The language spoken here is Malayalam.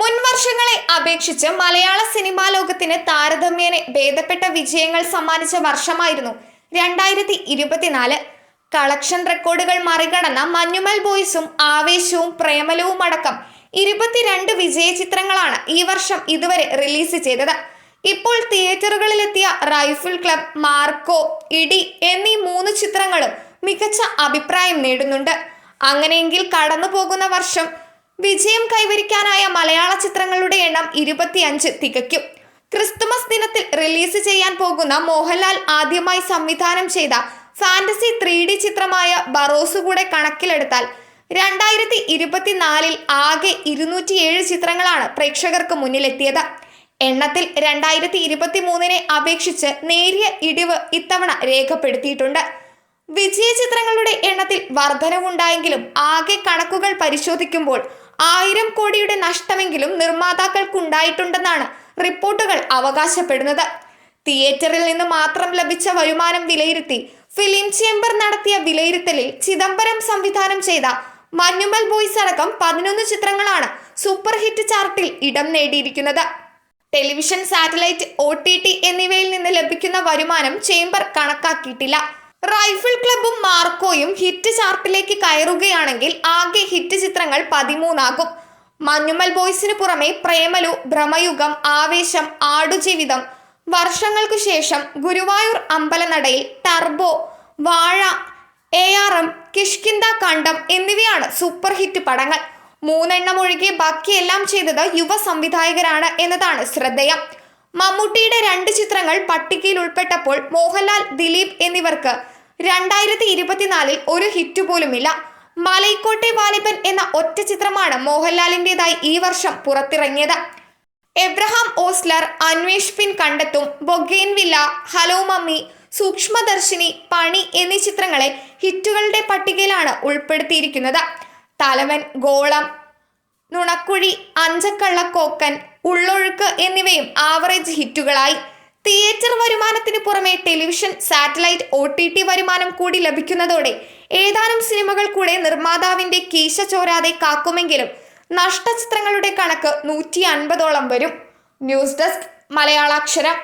മുൻ വർഷങ്ങളെ അപേക്ഷിച്ച് മലയാള സിനിമാ ലോകത്തിന് താരതമ്യേന ഭേദപ്പെട്ട വിജയങ്ങൾ സമ്മാനിച്ച വർഷമായിരുന്നു രണ്ടായിരത്തി ഇരുപത്തിനാല്. കളക്ഷൻ റെക്കോർഡുകൾ മറികടന്ന മഞ്ഞുമൽ ബോയ്സും ആവേശവും പ്രേമലവും അടക്കം ഇരുപത്തിരണ്ട് വിജയ ചിത്രങ്ങളാണ് ഈ വർഷം ഇതുവരെ റിലീസ് ചെയ്തത്. ഇപ്പോൾ തിയേറ്ററുകളിലെത്തിയ റൈഫിൾ ക്ലബ് മാർക്കോ ഇടി എന്നീ മൂന്ന് ചിത്രങ്ങളും മികച്ച അഭിപ്രായം നേടുന്നുണ്ട്. അങ്ങനെയെങ്കിൽ കടന്നു പോകുന്ന വർഷം വിജയം കൈവരിക്കാനായ മലയാള ചിത്രങ്ങളുടെ എണ്ണം ഇരുപത്തിയഞ്ച് തികയ്ക്കും. ക്രിസ്തുമസ് ദിനത്തിൽ റിലീസ് ചെയ്യാൻ പോകുന്ന മോഹൻലാൽ ആദ്യമായി സംവിധാനം ചെയ്ത ഫാന്റസി ത്രീ ഡി ചിത്രമായ ബറോസ് കൂടെ കണക്കിലെടുത്താൽ രണ്ടായിരത്തി ഇരുപത്തിനാലിൽ ആകെ ഇരുന്നൂറ്റിയേഴ് ചിത്രങ്ങളാണ് പ്രേക്ഷകർക്ക് മുന്നിലെത്തിയത്. എണ്ണത്തിൽ രണ്ടായിരത്തി ഇരുപത്തി മൂന്നിനെ അപേക്ഷിച്ച് നേരിയ ഇടിവ് ഇത്തവണ രേഖപ്പെടുത്തിയിട്ടുണ്ട്. വിജയ ചിത്രങ്ങളുടെ എണ്ണത്തിൽ വർധനവുണ്ടായെങ്കിലും ആകെ കണക്കുകൾ പരിശോധിക്കുമ്പോൾ ആയിരം കോടിയുടെ നഷ്ടമെങ്കിലും നിർമ്മാതാക്കൾക്കുണ്ടായിട്ടുണ്ടെന്നാണ് റിപ്പോർട്ടുകൾ അവകാശപ്പെടുന്നത്. തിയേറ്ററിൽ നിന്ന് മാത്രം ലഭിച്ച വരുമാനം വിലയിരുത്തി ഫിലിം ചേംബർ നടത്തിയ വിലയിരുത്തലിൽ ചിദംബരം സംവിധാനം ചെയ്ത മഞ്ഞുമൽ ബോയ്സ് അടക്കം പതിനൊന്ന് ചിത്രങ്ങളാണ് സൂപ്പർ ഹിറ്റ് ചാർട്ടിൽ ഇടം നേടിയിരിക്കുന്നത്. ടെലിവിഷൻ സാറ്റലൈറ്റ് ഒ എന്നിവയിൽ നിന്ന് ലഭിക്കുന്ന വരുമാനം ചേംബർ കണക്കാക്കിയിട്ടില്ല. റൈഫിൾ ക്ലബും മാർക്കോയും ഹിറ്റ് ചാർട്ടിലേക്ക് കയറുകയാണെങ്കിൽ ആകെ ഹിറ്റ് ചിത്രങ്ങൾ പതിമൂന്നാകും. മഞ്ഞുമൽ ബോയ്സിന് പുറമെ പ്രേമലു ഭ്രമയുഗം ആവേശം Aadujeevitham Varshangalkku Shesham Guruvayoor അമ്പലനടയിൽ Turbo Vaazha A R M Kishkindha Kaandam എന്നിവയാണ് സൂപ്പർ ഹിറ്റ് പടങ്ങൾ. മൂന്നെണ്ണം ഒഴികെ ബാക്കിയെല്ലാം ചെയ്തത് യുവ സംവിധായകരാണ് എന്നതാണ് ശ്രദ്ധേയം. മമ്മൂട്ടിയുടെ രണ്ട് ചിത്രങ്ങൾ പട്ടികയിൽ ഉൾപ്പെട്ടപ്പോൾ മോഹൻലാൽ ദിലീപ് എന്നിവർക്ക് രണ്ടായിരത്തി ഇരുപത്തിനാലിൽ ഒരു ഹിറ്റ് പോലുമില്ല മലൈക്കോട്ടെ വാലിബൻ എന്ന ഒറ്റ ചിത്രമാണ് മോഹൻലാലിന്റെതായി ഈ വർഷം പുറത്തിറങ്ങിയത്. Abraham Ozler Anweshippin Kandethum Bougainvillea hello mummy Sookshmadarshini Pani എന്നീ ചിത്രങ്ങളെ ഹിറ്റുകളുടെ പട്ടികയിലാണ് ഉൾപ്പെടുത്തിയിരിക്കുന്നത്. തലവൻ ഗോളം നുണക്കുഴി അഞ്ചക്കള്ളക്കോക്കൻ ഉള്ളൊഴുക്ക് എന്നിവയും ആവറേജ് ഹിറ്റുകളായി. തിയേറ്റർ വരുമാനത്തിന് പുറമെ television satellite O T T വരുമാനം കൂടി ലഭിക്കുന്നതോടെ ഏതാനും സിനിമകൾ കൂടെ നിർമ്മാതാവിന്റെ കീശ ചോരാതെ കാക്കുമെങ്കിലും നഷ്ടചിത്രങ്ങളുടെ കണക്ക് നൂറ്റി അൻപതോളം വരും. News desk Malayalaksharam.